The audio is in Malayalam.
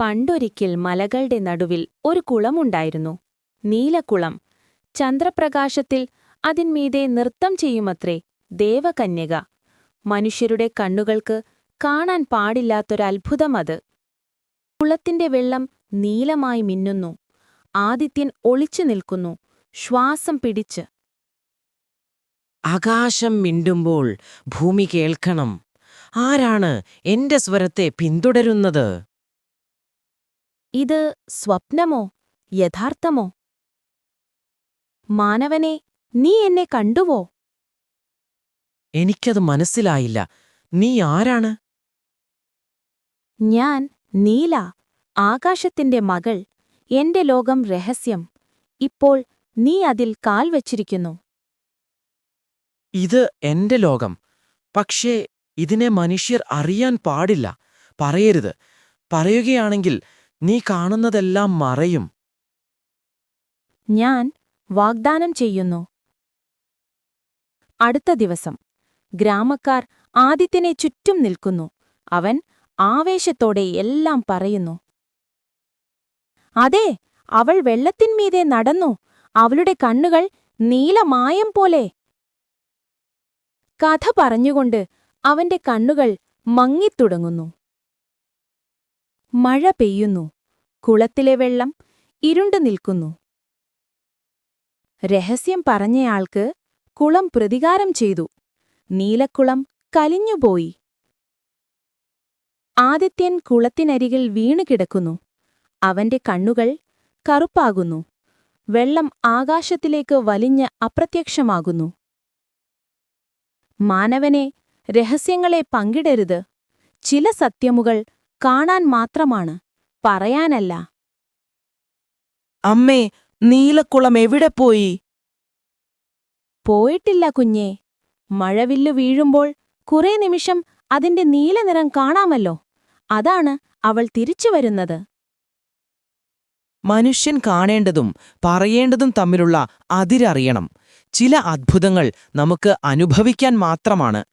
പണ്ടൊരിക്കൽ മലകളുടെ നടുവിൽ ഒരു കുളമുണ്ടായിരുന്നു. നീലക്കുളം ചന്ദ്രപ്രകാശത്തിൽ അതിന്മീതെ നൃത്തം ചെയ്യുമത്രേ ദേവകന്യക. മനുഷ്യരുടെ കണ്ണുകൾക്ക് കാണാൻ പാടില്ലാത്തൊരത്ഭുതം അത് കുളത്തിന്റെ വെള്ളം നീലമായി മിന്നുന്നു. ആദിത്യൻ ഒളിച്ചു നിൽക്കുന്നു. ശ്വാസം പിടിച്ച്. ആകാശം മിണ്ടുമ്പോൾ ഭൂമി കേൾക്കണം. ആരാണ് എന്റെ സ്വരത്തെ പിന്തുടരുന്നത്? ഇത് സ്വപ്നമോ യഥാർത്ഥമോ? മാനവനെ നീ എന്നെ കണ്ടുവോ? എനിക്കത് മനസ്സിലായില്ല. നീ ആരാണ്? ഞാൻ നീല ആകാശത്തിന്റെ മകൾ എന്റെ ലോകം രഹസ്യം. ഇപ്പോൾ നീ അതിൽ കാൽ വച്ചിരിക്കുന്നു. ഇത് എന്റെ ലോകം. പക്ഷേ ഇതിനെ മനുഷ്യർ അറിയാൻ പാടില്ല. പറയരുത്. പറയുകയാണെങ്കിൽ നീ കാണുന്നതെല്ലാം മറയും. ഞാൻ വാഗ്ദാനം ചെയ്യുന്നു. അടുത്ത ദിവസം ഗ്രാമക്കാർ ആദിത്യനെ ചുറ്റും നിൽക്കുന്നു. അവൻ ആവേശത്തോടെ എല്ലാം പറയുന്നു. അതെ അവൾ വെള്ളത്തിന്മീതെ നടന്നു. അവളുടെ കണ്ണുകൾ നീലമായം പോലെ. കഥ പറഞ്ഞുകൊണ്ട് അവന്റെ കണ്ണുകൾ മങ്ങിത്തുടങ്ങുന്നു. മഴ പെയ്യുന്നു. കുളത്തിലെ വെള്ളം ഇരുണ്ടു നിൽക്കുന്നു. രഹസ്യം പറഞ്ഞയാൾക്ക് കുളം പ്രതികാരം ചെയ്തു. നീലക്കുളം കലിഞ്ഞുപോയി. ആദിത്യൻ കുളത്തിനരികിൽ വീണുകിടക്കുന്നു. അവന്റെ കണ്ണുകൾ കറുപ്പാകുന്നു. വെള്ളം ആകാശത്തിലേക്ക് വലിഞ്ഞ് അപ്രത്യക്ഷമാകുന്നു. മാനവനെ രഹസ്യങ്ങളെ പങ്കിടരുത്. ചില സത്യമുകൾ കാണാൻ മാത്രമാണ്. പറയാനല്ല. അമ്മേ നീലക്കുളം എവിടെ പോയി? പോയിട്ടില്ല കുഞ്ഞേ. മഴവില്ലു വീഴുമ്പോൾ കുറേ നിമിഷം അതിന്റെ നീലനിറം കാണാമല്ലോ. അതാണ് അവൾ തിരിച്ചു വരുന്നത്. മനുഷ്യൻ കാണേണ്ടതും പറയേണ്ടതും തമ്മിലുള്ള അതിരറിയണം. ചില അത്ഭുതങ്ങൾ നമുക്ക് അനുഭവിക്കാൻ മാത്രമാണ്.